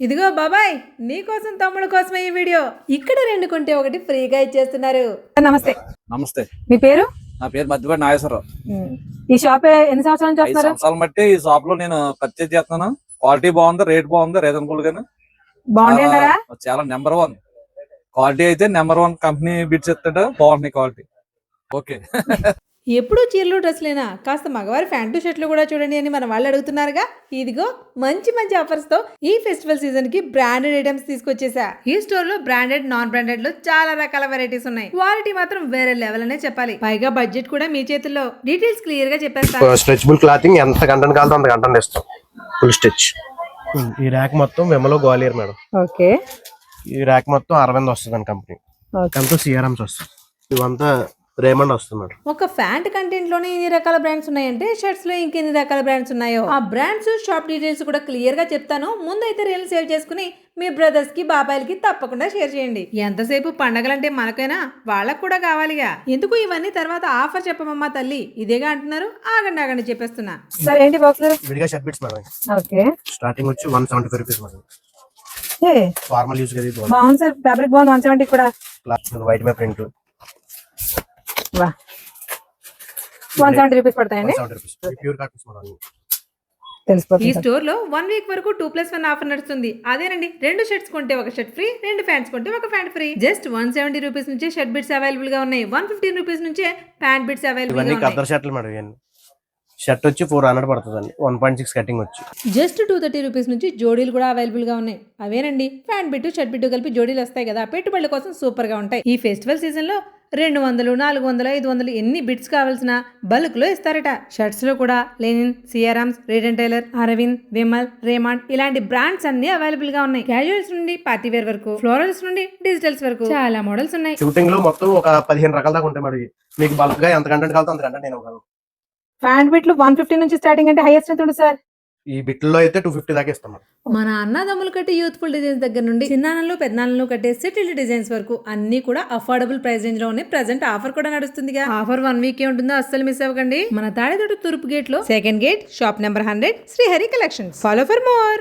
ఇదిగో బాబాయ్ నీకోసం తమ్ముడు కోసమే ఈ వీడియో. ఇక్కడ రెండు కొంటే ఒకటి ఫ్రీగా ఇచ్చేస్తున్నారు. నమస్తే. నమస్తే. మీ పేరు? నా పేరు మధ్యపడి నాగేశ్వరరావు. ఈ షాప్ ఎన్ని సంవత్సరాల ఐదు వస్తారు సంవత్సరాల బట్టి ఈ షాప్లో నేను పర్చేజ్ చేస్తున్నాను. క్వాలిటీ బాగుంది? రేట్ బాగుంది? రీజనబుల్ గాను ఆ, చాలా నెంబర్ వన్ క్వాలిటీ అయితే నెంబర్ వన్ కంపెనీ బిట్స్ ఇస్తాడు బాగుంది క్వాలిటీ ఓకే ఎప్పుడు చీరలు డ్రెస్సులేనా కాస్త మగవారి ఫ్యాంటు షర్ట్లు కూడా చూడండి అని మన వాళ్ళు అడుగుతున్నారుగా. ఇదిగో మంచి మంచి ఆఫర్స్తో ఈ ఫెస్టివల్ సీజన్కి బ్రాండెడ్ ఐటమ్స్ తీసుకొచ్చేసా. ఈ స్టోర్లో బ్రాండెడ్ నాన్ బ్రాండెడ్లో చాలా రకాల వెరైటీస్ ఉన్నాయి. క్వాలిటీ మాత్రం వేరే లెవెల్ అనే చెప్పాలి. పైగా బడ్జెట్ కూడా మీ చేతుల్లో. డీటెయిల్స్ క్లియర్గా చెప్పేస్తా స్ట్రెచబుల్ క్లాతింగ్ ఎంత గంటను కావాలో అంత గంటను ఇస్తాం. ఫుల్ స్టిచ్ ఈ ర్యాక్ మొత్తం వెమలో గ్వాలియర్ మేడం. ఓకే. ఈ ర్యాక్ మొత్తం అరవింద్ వస్తుంది కంపెనీ. కంపెనీ సిఆర్ఎంస్ వస్తుంది ఇవంతా రేమండ్ వస్తుంది మేడం ఒక ఫ్యాంట్ కంటెంట్లోనే ఇన్ని రకాల బ్రాండ్స్ ఉన్నాయంటే షర్ట్స్లో ఇంకెన్ని రకాల బ్రాండ్స్ ఉన్నాయో? ఆ బ్రాండ్స్ షాప్ డీటెయిల్స్ కూడా క్లియర్గా చెప్తాను. ముందైతే రీల్ సేవ్ చేసుకుని మీ బ్రదర్స్కి బాబాయిలకి తప్పకుండా షేర్ చేయండి. ఎంతసేపు పండగలంటే మనకైనా? వాళ్ళకు కూడా కావాలిగా. ఎందుకు ఇవన్నీ తర్వాత ఆఫర్ చెప్పమమ్మా తల్లి? ఇదేగా అంటున్నారు. ఆగండి ఆగండి చెప్పేస్తున్నా. సార్ ఏంటి బాక్స్ విడిగా shirt bits madam. Okay. Starting వచ్చి one seventy five rupees madam. Formal use కదా బాగుంది సార్. ఫ్యాబ్రిక్ బాగుంది. వన్ సెవెంటీ కూడా. క్లాత్ వైట్ మే ప్రింట్. వన్ సెవెంటీ రూపీస్ పడతాయండి? ప్యూర్ కాటన్స్ ఈ స్టోర్లో వన్ వీక్ వరకు టూ ప్లస్ వన్ ఆఫర్ నడుస్తుంది. అదేనండి రెండు షర్ట్స్ కొంటే ఒక షర్ట్ ఫ్రీ రెండు ప్యాంట్స్ కొంటే ఒక pant free just one seventy rupees నుంచే షర్ట్ బిట్స్ అవైలబుల్గా ఉన్నాయి. వన్ ఫిఫ్టీన్ రూపీస్ నుంచే ప్యాంట్ బిట్స్ అవైలబుల్గా ఇవన్నీ ఉన్నాయి. కద్దర్ షర్ట్లు మేడం ఇవన్నీ. షర్ట్ వచ్చి ఫోర్ హండ్రెడ్ పడుతుందండి. వన్ పాయింట్ సిక్స్ కటింగ్ వచ్చి. జస్ట్ టూ థర్టీ రూపీస్ నుంచి జోడీలు కూడా అవైలబుల్గా ఉన్నాయి. అవేనండి ప్యాంట్ బిట్టు షర్ట్ బిట్టు కలిపి జోడీలు వస్తాయి కదా. పెట్టుబడుల కోసం సూపర్గా ఉంటాయి. ఈ ఫెస్టివల్ సీజన్లో రెండు వందలు నాలుగు వందలు ఐదు వందలు ఎన్ని బిట్స్ కావాల్సిన బల్క్లో ఇస్తారట. షర్ట్స్లో కూడా linen సిఆరామ్స్ Reid and Taylor Arvind Vimal Raymond ఇలాంటి బ్రాండ్స్ అన్ని అవైలబుల్గా ఉన్నాయి. క్యాజువల్స్ నుండి పార్టీ వేర్ వరకు ఫ్లోరల్స్ నుండి డిజిటల్స్ వరకు చాలా మోడల్స్ ఉన్నాయి. షూటింగ్లో మొత్తం ఒక పదిహేను రకాల దాకా ఉంటాయి ఇవి. మీకు బల్క్గా ఎంత కంటెంట్ కావాలో అంత కంటెంట్ నేను ఇవ్వగలను. ప్యాంట్ బిట్లు వన్ ఫిఫ్టీ నుంచి స్టార్టింగ్ అంటే హైయెస్ట్ ఎంత సార్. ఈ బిట్లో అయితే టూ ఫిఫ్టీ దాకా ఇస్తాం మేడం మన అన్నదమ్ములు కట్టే యూత్ఫుల్ డిజైన్స్ దగ్గర నుండి చిన్నాన్నలు పెద్దనాన్నలు కట్టే సెటిల్డ్ డిజైన్స్ వరకు అన్ని కూడా అఫోర్డబుల్ ప్రైస్ రేంజ్లో ఉన్నాయి ప్రెసెంట్ ఆఫర్ కూడా నడుస్తుందిగా. ఆఫర్ వన్ వీక్ ఏ ఉంటుందో అస్సలు మిస్ అవ్వకండి. మన తాడితోటి తూర్పు గేట్లో second gate shop number hundred Srihari collections follow for more